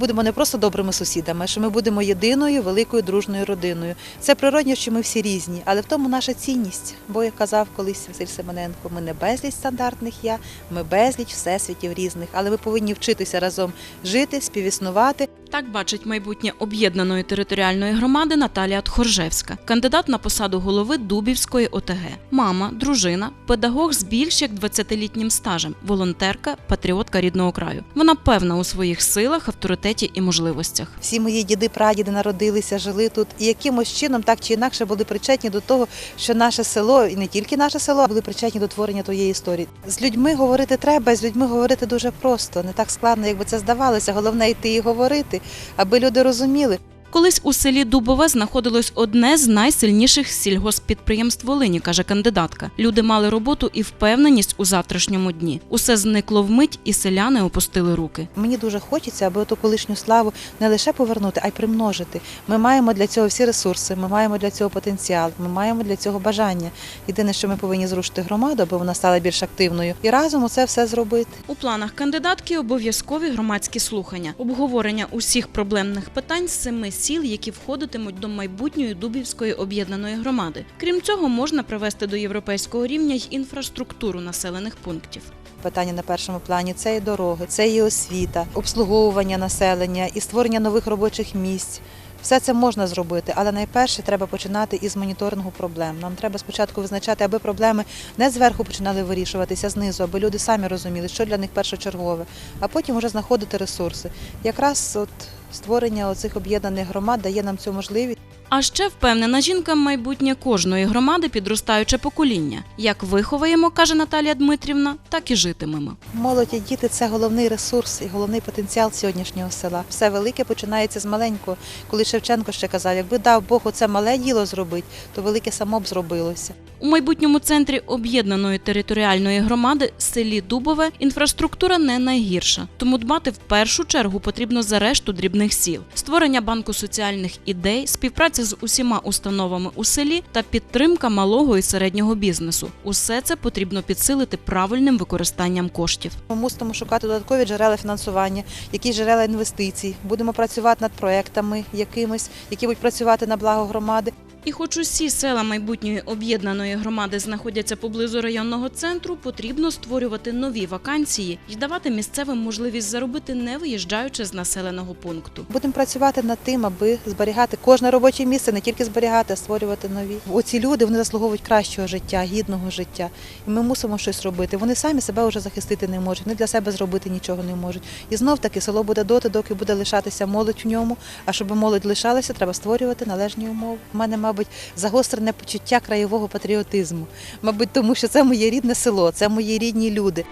будемо не просто добрими сусідами, що ми будемо єдиною великою дружною родиною. Це природньо, що ми всі різні, але в тому наша цінність. Бо як казав колись Василь Семененко, ми не безліч стандартних я, ми безліч всесвітів різних, але ми повинні вчитися разом жити, співіснувати. Так бачить майбутнє об'єднаної територіальної громади Наталія Тхоржевська, кандидат на посаду голови Дубівської ОТГ, мама, дружина, педагог з більш як 20-літнім стажем, волонтерка, патріотка рідного краю. Вона певна у своїх силах, авторитеті і можливостях. Всі мої діди, прадіди народилися, жили тут і якимось чином, так чи інакше, були причетні до того, що наше село, і не тільки наше село, були причетні до творення тієї історії. З людьми говорити треба, і з людьми говорити дуже просто, не так складно, якби це здавалося. Головне йти і говорити, аби люди розуміли. Колись у селі Дубове знаходилось одне з найсильніших сільгосппідприємств Волині, каже кандидатка. Люди мали роботу і впевненість у завтрашньому дні. Усе зникло вмить, і селяни опустили руки. Мені дуже хочеться, аби ту колишню славу не лише повернути, а й примножити. Ми маємо для цього всі ресурси, ми маємо для цього потенціал, ми маємо для цього бажання. Єдине, що ми повинні зрушити громаду, аби вона стала більш активною, і разом це все зробити. У планах кандидатки обов'язкові громадські слухання, обговорення усіх проблемних питань з семи сіл, які входитимуть до майбутньої Дубівської об'єднаної громади. Крім цього, можна привести до європейського рівня й інфраструктуру населених пунктів. Питання на першому плані це і дороги, це і освіта, обслуговування населення і створення нових робочих місць. Все це можна зробити, але найперше треба починати із моніторингу проблем. Нам треба спочатку визначати, аби проблеми не зверху починали вирішуватися знизу, аби люди самі розуміли, що для них першочергове, а потім вже знаходити ресурси. Якраз от створення цих об'єднаних громад дає нам цю можливість. А ще впевнена жінка майбутнє кожної громади підростаюче покоління. Як виховаємо, каже Наталія Дмитрівна, так і житимемо. Молодь і діти це головний ресурс і головний потенціал сьогоднішнього села. Все велике починається з маленького. Коли Шевченко ще казав, якби дав Бог оце мале діло зробити, то велике само б зробилося. У майбутньому центрі об'єднаної територіальної громади селі Дубове інфраструктура не найгірша, тому дбати в першу чергу потрібно за решту дрібних сіл, створення банку соціальних ідей, співпраця з усіма установами у селі та підтримка малого і середнього бізнесу. Усе це потрібно підсилити правильним використанням коштів. Ми мусимо шукати додаткові джерела фінансування, які джерела інвестицій. Будемо працювати над проектами якимись, які будуть працювати на благо громади. І хоч усі села майбутньої об'єднаної громади знаходяться поблизу районного центру, потрібно створювати нові вакансії і давати місцевим можливість заробити, не виїжджаючи з населеного пункту. Будемо працювати над тим, аби зберігати кожне робоче місце, не тільки зберігати, а створювати нові. Оці люди вони заслуговують кращого життя, гідного життя. І ми мусимо щось робити. Вони самі себе вже захистити не можуть, вони для себе зробити нічого не можуть. І знов таки село буде доти, доки буде лишатися молодь в ньому. А щоб молодь лишалася, треба створювати належні умови. У мене, мабуть, загострене почуття краєвого патріотизму. Мабуть, тому що це моє рідне село, це мої рідні люди.